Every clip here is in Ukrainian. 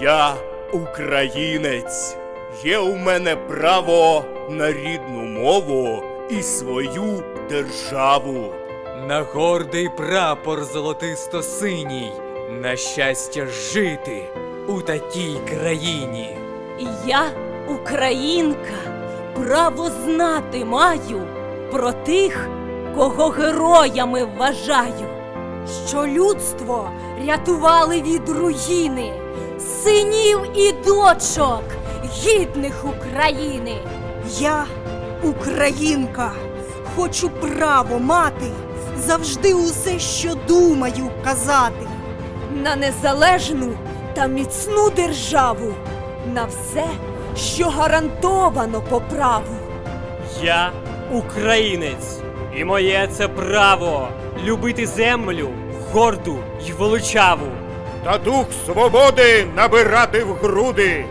Я українець. Є у мене право на рідну мову і свою державу. На гордий прапор золотисто-синій, на щастя жити у такій країні. Я, українка, право знати маю про тих, кого героями вважаю, що людство рятували від руїни, синів і дочок, гідних України. Я, українка, хочу право мати завжди усе, що думаю, казати. на незалежну та міцну державу, на все, що гарантовано по праву. Я українець, і моє це право любити землю горду й величаву. Та дух свободи набирати в груди.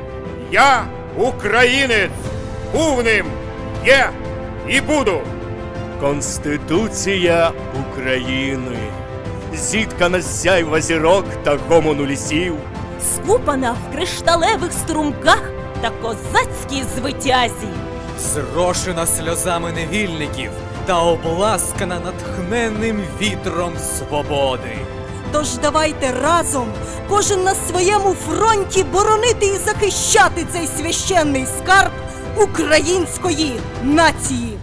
Я українець, був ним, є і буду. Конституція України. Зіткана з сяйва зірок та гомону лісів. скупана в кришталевих струмках та козацькій звитязі. Зрошена сльозами невільників та обласкана натхненним вітром свободи. Тож давайте разом, кожен на своєму фронті боронити і захищати цей священний скарб української нації.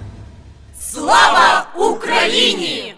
Слава Україні!